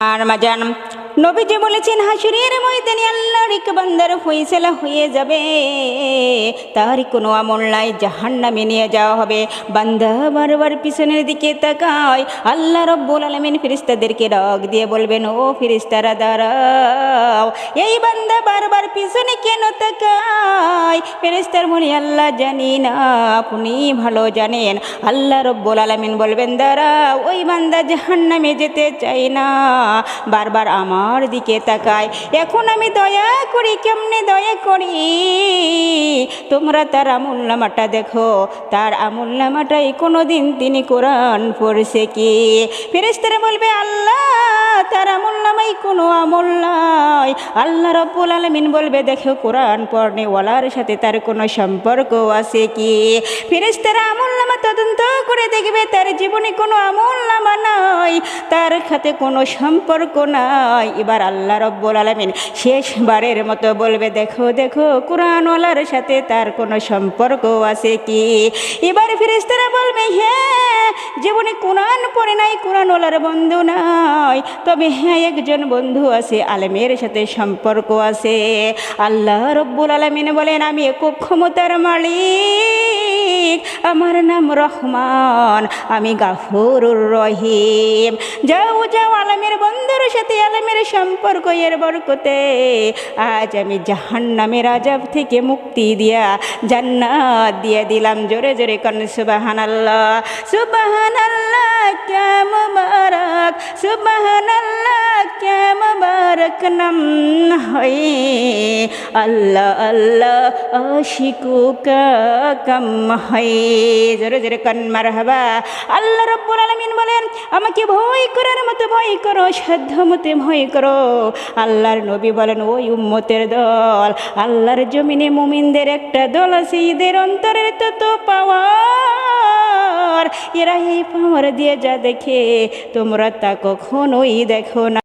മജാനം নবীজি বলেছেন, হাসুরের ময়দানে আল্লাহর এক বান্দার ফয়সালা হয়ে যাবে। তার কোনো আমল নাই, জাহান্নামে নিয়ে যাওয়া হবে। বান্দা বারবার পিছনের দিকে তাকায়। আল্লাহ রব্বুল আলমিন ফিরিস্তাদেরকে ডাক দিয়ে বলবেন, ও ফিরিস্তারা দাঁড়াও। এই বান্দা বারবার পিছনে কেন তাকায়? ফেরেস্তার মনে, আল্লাহ জানি না, আপনি ভালো জানেন। আল্লাহ রব্বুল আলমিন বলবেন, দাঁড়াও, ওই বান্দা জাহান্নামে যেতে চাই না। বারবার আমার দিকে তাকায়। এখন আমি দয়া করি, কেমনে দয়া করি? তোমরা তার আমুল নামাটা দেখো। তার আমুল নামাটাই কোনো দিন তিনি কোরআন পড়ছে কি? ফেরেস্তারা বলবে, আল্লাহ, তার আমল নামাই কোনো আমল নাই। আল্লাহ রব্বুল আলমিন বলবে, দেখো, কোরআন পড়নেওয়ালার সাথে তার কোনো সম্পর্ক আছে কি? ফেরেস্তারা আমল নামা তদন্ত জীবনে কোনো আমল নামা নাই, তার সাথে কোনো সম্পর্ক নাই। এবার আল্লাহ রব্বুল আলমিন শেষবারের মতো বলবে, দেখো দেখো, কোরআনওয়ালার সাথে তার কোনো সম্পর্ক আছে কি? এবার ফেরেস্তারা বলবে হ্যাঁ জীবনে কোরআন পড়ে নাই, কোরআনওয়ালার বন্ধু নাই। তবে হ্যাঁ একজন বন্ধু আছে, আলেমের সাথে সম্পর্ক আছে। আল্লাহ রব্বুল আলমিন বলেন, আমি একক ক্ষমতার মালিক। আমার নাম রহমান, আমি গাফুরুর রহিম। যাও যাও আলমের বন্ধুর সাথে আলমের সম্পর্ক এর বরকতে। আজ আমি জাহান্নামের আজাব থেকে মুক্তি দিয়া জান্নাত দিয়ে দিলাম জোরে জোরে কন সুবাহান আল্লাহ সুবাহান আল্লাহ মুবারক। সুবাহান আল্লাহ মুবারক নাম হয় আল্লাহ আল্লাহ আশিকু কাম হয় জোরে জোরে কন মারহাবা আল্লাহ রব্বুল আলামিন বলেন আমাকে ভয় করার মতো ভয় করো সাধ্য মতে ভয় করো। আল্লাহর নবী বলেন, ওই উম্মতের দল, আল্লাহর জমিনে মুমিনদের একটা দল আছে ঈদের অন্তরের তত পাওয়ার, এরা এই পাওয়ার দিয়ে যা দেখে, তোমরা তা কখনোই দেখো না।